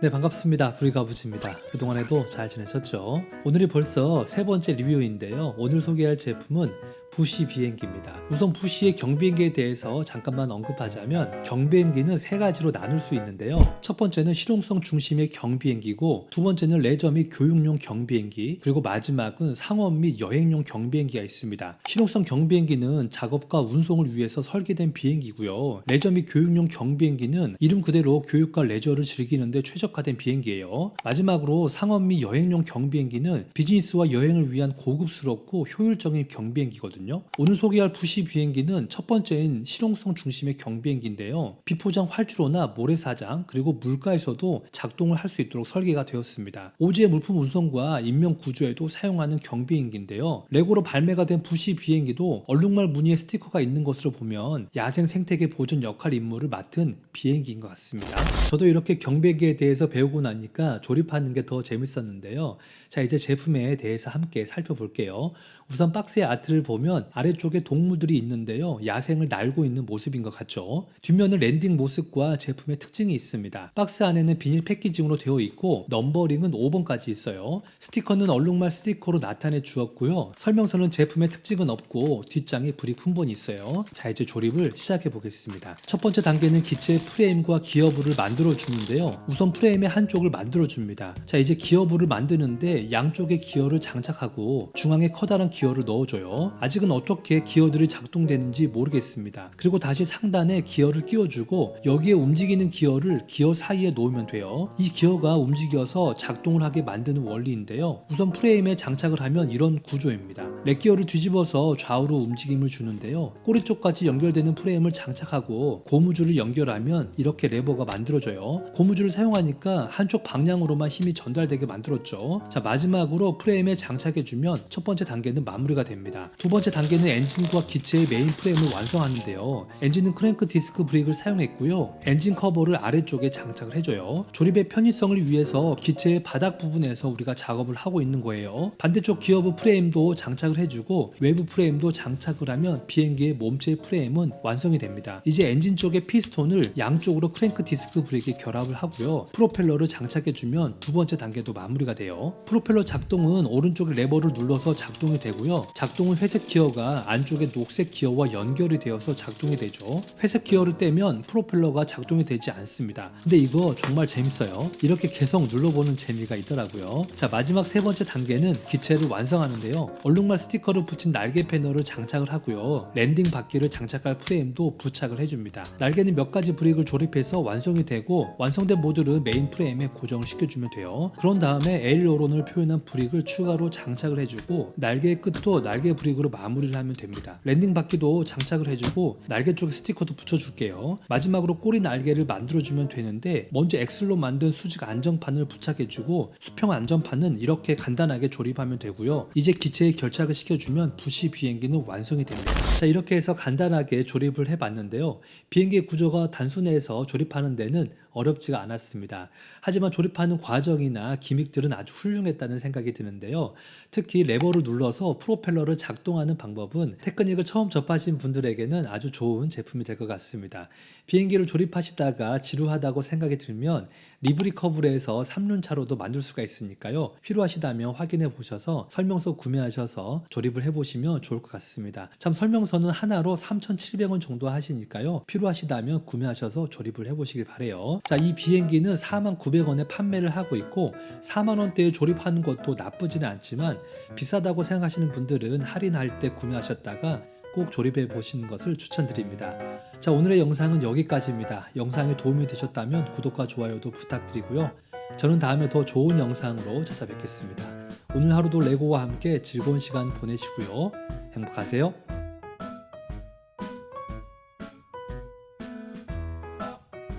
네 반갑습니다. 브리가부지입니다. 그동안에도 잘 지내셨죠? 오늘이 벌써 세 번째 리뷰인데요. 오늘 소개할 제품은 부시 비행기입니다 우선 부시의 경비행기에 대해서 잠깐만 언급하자면 경비행기는 세 가지로 나눌 수 있는데요 첫 번째는 실용성 중심의 경비행기고 두 번째는 레저 및 교육용 경비행기 그리고 마지막은 상업 및 여행용 경비행기가 있습니다 실용성 경비행기는 작업과 운송을 위해서 설계된 비행기고요 레저 및 교육용 경비행기는 이름 그대로 교육과 레저를 즐기는데 최적화된 비행기예요. 마지막으로 상업 및 여행용 경비행기는 비즈니스와 여행을 위한 고급스럽고 효율적인 경비행기거든요. 오늘 소개할 부시 비행기는 첫 번째인 실용성 중심의 경비행기인데요. 비포장 활주로나 모래사장 그리고 물가에서도 작동을 할 수 있도록 설계가 되었습니다. 오지의 물품 운송과 인명 구조에도 사용하는 경비행기인데요. 레고로 발매가 된 부시 비행기도 얼룩말 무늬의 스티커가 있는 것으로 보면 야생 생태계 보존 역할 임무를 맡은 비행기인 것 같습니다. 저도 이렇게 경비행기에 대해서 배우고 나니까 조립하는 게 더 재밌었는데요. 자, 이제 제품에 대해서 함께 살펴볼게요. 우선 박스의 아트를 보면 아래쪽에 동물들이 있는데요. 야생을 날고 있는 모습인 것 같죠. 뒷면은 랜딩 모습과 제품의 특징이 있습니다. 박스 안에는 비닐 패키징으로 되어 있고 넘버링은 5번까지 있어요. 스티커는 얼룩말 스티커로 나타내 주었고요. 설명서는 제품의 특징은 없고 뒷장에 브릭 훈본이 있어요. 자, 이제 조립을 시작해 보겠습니다. 첫 번째 단계는 기체 프레임과 기어부를 만들어 주는데요. 우선 프레임의 한쪽을 만들어 줍니다. 자, 이제 기어부를 만드는데 양쪽에 기어를 장착하고 중앙에 커다란 기어를 넣어줘요. 아직 은 어떻게 기어들이 작동되는지 모르겠습니다. 그리고 다시 상단에 기어를 끼워주고 여기에 움직이는 기어를 기어 사이에 놓으면 돼요. 이 기어가 움직여서 작동을 하게 만드는 원리인데요. 우선 프레임에 장착을 하면 이런 구조입니다. 렉기어를 뒤집어서 좌우로 움직임을 주는데요. 꼬리 쪽까지 연결되는 프레임을 장착하고 고무줄을 연결하면 이렇게 레버가 만들어져요. 고무줄을 사용하니까 한쪽 방향으로만 힘이 전달되게 만들었죠. 자, 마지막으로 프레임에 장착해주면 첫 번째 단계는 마무리가 됩니다. 두 번째 단계는 엔진과 기체의 메인 프레임을 완성하는데요. 엔진은 크랭크 디스크 브레이크를 사용했고요. 엔진 커버를 아래쪽에 장착을 해줘요. 조립의 편의성을 위해서 기체의 바닥 부분에서 우리가 작업을 하고 있는 거예요. 반대쪽 기어부 프레임도 장착을 해주고 외부 프레임도 장착을 하면 비행기의 몸체 프레임은 완성이 됩니다. 이제 엔진 쪽의 피스톤을 양쪽으로 크랭크 디스크 브레이크에 결합을 하고요. 프로펠러를 장착해주면 두 번째 단계도 마무리가 돼요. 프로펠러 작동은 오른쪽 레버를 눌러서 작동이 되고요. 작동은 회색 기어가 안쪽에 녹색 기어와 연결이 되어서 작동이 되죠. 회색 기어를 떼면 프로펠러가 작동이 되지 않습니다. 근데 이거 정말 재밌어요. 이렇게 계속 눌러보는 재미가 있더라고요. 자 마지막 세 번째 단계는 기체를 완성하는데요. 얼룩말 스티커를 붙인 날개 패널을 장착을 하고요. 랜딩 바퀴를 장착할 프레임도 부착을 해줍니다. 날개는 몇 가지 브릭을 조립해서 완성이 되고 완성된 모듈을 메인 프레임에 고정을 시켜주면 돼요. 그런 다음에 에일로론을 표현한 브릭을 추가로 장착을 해주고 날개의 끝도 날개 브릭으로 마무리를 하면 됩니다. 랜딩 바퀴도 장착을 해주고 날개 쪽에 스티커도 붙여줄게요. 마지막으로 꼬리 날개를 만들어주면 되는데 먼저 엑슬로 만든 수직 안정판을 부착해주고 수평 안정판은 이렇게 간단하게 조립하면 되고요. 이제 기체에 결착 을 시켜주면 부시 비행기는 완성이 됩니다. 자 이렇게 해서 간단하게 조립을 해봤는데요. 비행기의 구조가 단순해서 조립하는 데는 어렵지가 않았습니다. 하지만 조립하는 과정이나 기믹들은 아주 훌륭했다는 생각이 드는데요. 특히 레버를 눌러서 프로펠러를 작동하는 방법은 테크닉을 처음 접하신 분들에게는 아주 좋은 제품이 될 것 같습니다. 비행기를 조립하시다가 지루하다고 생각이 들면 리브리 커브에서 3륜차로도 만들 수가 있으니까요. 필요하시다면 확인해 보셔서 설명서 구매하셔서 조립을 해보시면 좋을 것 같습니다. 참 설명서는 하나로 3,700원 정도 하시니까요. 필요하시다면 구매하셔서 조립을 해보시길 바래요. 자, 이 비행기는 49,900원에 판매를 하고 있고 4만 원대에 조립하는 것도 나쁘지는 않지만 비싸다고 생각하시는 분들은 할인할 때 구매하셨다가 꼭 조립해 보시는 것을 추천드립니다. 자, 오늘의 영상은 여기까지입니다. 영상이 도움이 되셨다면 구독과 좋아요도 부탁드리고요. 저는 다음에 더 좋은 영상으로 찾아뵙겠습니다. 오늘 하루도 레고와 함께 즐거운 시간 보내시고요. 행복하세요.